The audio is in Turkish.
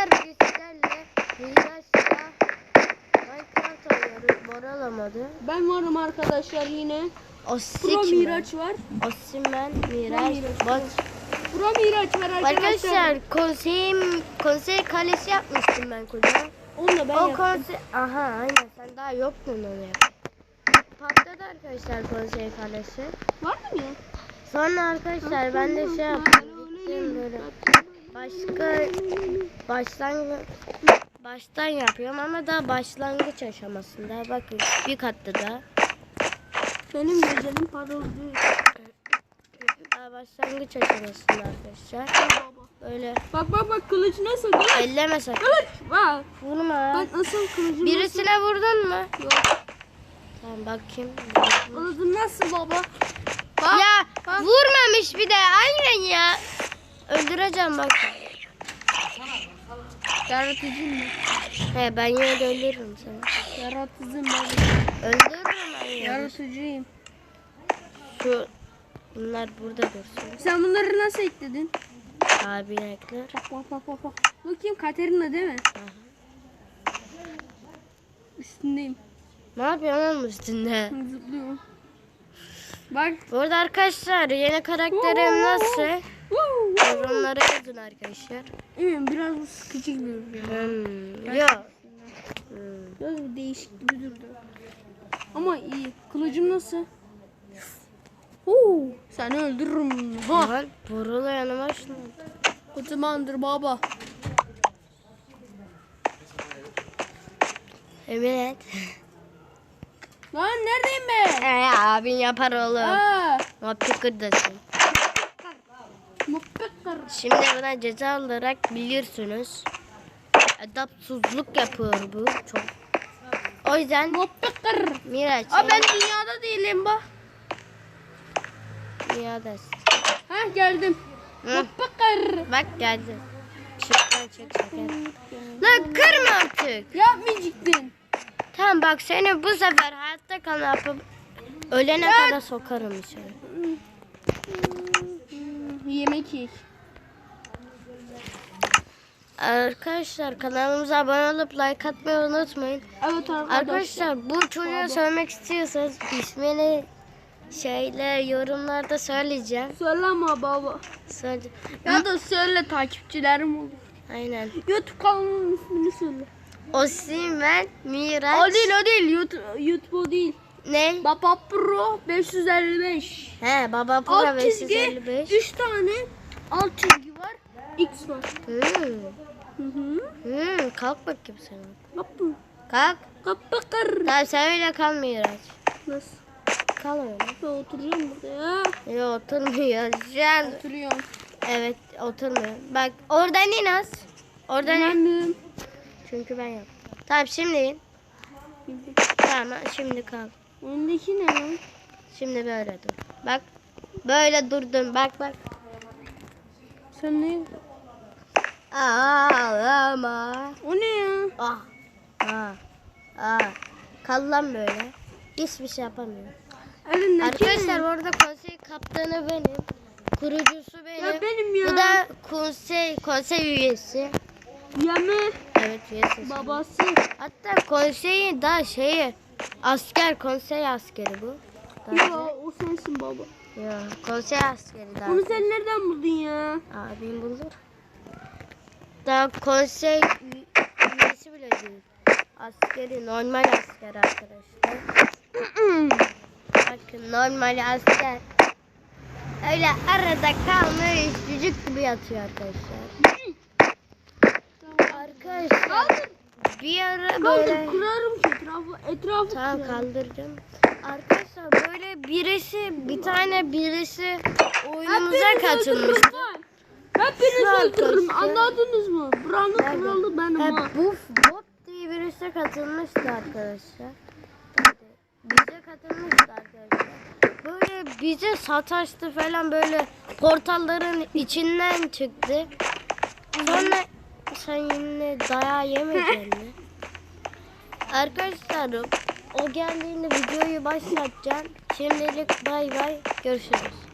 Arkadaşlar bugün sizlerle Miraç'la Minecraft oynuyoruz. Bora alamadı. Ben varım arkadaşlar yine. Pro Osik Miraç var. Osimen, Miraç, Miraç. Pro Miraç var arkadaşlar. Arkadaşlar konseyim, konsey kalesi yapmıştım ben kocaman. Onu da ben o yaptım. konsey, aha aynen sen daha yoktun onu yap. Patladı arkadaşlar konsey kalesi. Var mı ya? Sonra arkadaşlar ben de şey yaptım. Gittim böyle başka başlangıç baştan yapıyorum ama daha başlangıç aşamasında. Bakın bir kattı da. Benim gözlerim parıldı. Daha başlangıç aşamasında arkadaşlar. Böyle Bak bak bak kılıç nasıl? Kılıç. elleme sakın. Kılıç. Bak. Vurma. Bak nasıl kılıcım Birisine vurdun mu? nasıl? Yok. Tamam bakayım. Kılıcım nasıl baba? ya vurmamış bir de aynen ya. Öldüreceğim bak. Yaratıcım mı? He ben yine de öldürürüm seni. Yaratıcım baba. Öldürürüm ben ya. Yaratıcıyım. Şu bunlar burada dursun. Sen bunları nasıl ekledin? Abi ekler. Bak bak bak bak. bak. Bakayım Katerina değil mi? Üstündeyim. Ne yapıyorsun oğlum üstünde? Zıplıyorum. Bak. Bu arada arkadaşlar yeni karakterim nasıl? Yorumlara yazın arkadaşlar. Evet biraz küçük bir ürün. Hmm, yok. Hmm. Biraz bir değişik gibi durdu. Ama iyi. Kılıcım nasıl? Oo, seni öldürürüm. Ha. Lan Borulu yanıma şunu. Kocamandır baba. Emin et. Lan neredeyim ben? Ee, abin yapar oğlum. Aa, Mapikırdasın. muhabbetler. Şimdi buna ceza olarak biliyorsunuz. Adapsızlık yapıyor bu çok. O yüzden. Miraç. Aa ben dünyada değilim bak. Dünyadasın. Ha geldim. Hı. Bak geldi. Şuradan çek şeker. Lan kırma artık. Yapmayacaktın. Tamam bak seni bu sefer hayatta kal yapıp ölene Ya. kadar sokarım içeri. Yemek yiyek. Arkadaşlar kanalımıza abone olup like atmayı unutmayın. Evet arkadaşlar. Arkadaşlar bu çocuğa söylemek istiyorsanız ismini şeyle yorumlarda söyleyeceğim. Söyleme baba. Söyle. Ya da söyle takipçilerim olur. Aynen. YouTube kanalının ismini söyle. Osimen Miraç. O değil o değil YouTube, YouTube değil. Ne? Baba Pro 555. He baba Pro Alt çizgi 555. 3 tane alt çizgi. X var. Hmm. Hı hı. Hmm. Kalk bakayım sen. Yapma. Kalk. Kapakır. Tamam sen öyle kal Miraç. Nasıl? Kal öyle. Ben oturacağım burada ya. Yok oturmuyor. Şu an Oturuyorum. evet oturmuyor. Bak oradan in az. Oradan in. Çünkü ben yaptım. Tamam şimdi in. Tamam şimdi kal. Öndeki ne lan? Şimdi böyle dur. Bak. Böyle durdum. Bak bak. Sen ne? Ağlama. O ne ya? Ah. Ah. Ah. Kal lan böyle. Hiçbir şey yapamıyor. Elindeki Arkadaşlar orada konsey kaptanı benim. Kurucusu benim. Ya benim ya. Bu da konsey konsey üyesi. Yeme Evet üyesi. babası. Hatta konseyin daha şeyi asker konsey askeri bu. Ya o sensin baba. Ya konsey askeri daha. Onu sen nereden buldun ya? Abim bulur. Daha konsey üyesi bile değil. Askeri normal asker arkadaşlar. Bakın normal asker. Öyle arada kalmış cücük gibi yatıyor arkadaşlar. Arkadaşlar bir ara Kaldır böyle kırarım ki etrafı. Etrafı Tamam kırarım. kaldıracağım. Arkadaşlar böyle birisi bir tane birisi oyunumuza Hepinizi katılmıştı. öldürürüm Anladınız mı? Buranın kralı benim ha. Ha, bu bot diye birisi katılmıştı arkadaşlar. Bize katılmıştı arkadaşlar. Böyle bize sataştı falan böyle portalların içinden çıktı. Sonra sen yine dayağı yemeyeceksin mi? Arkadaşlar o geldiğinde videoyu başlatacağım. Şimdilik bay bay görüşürüz.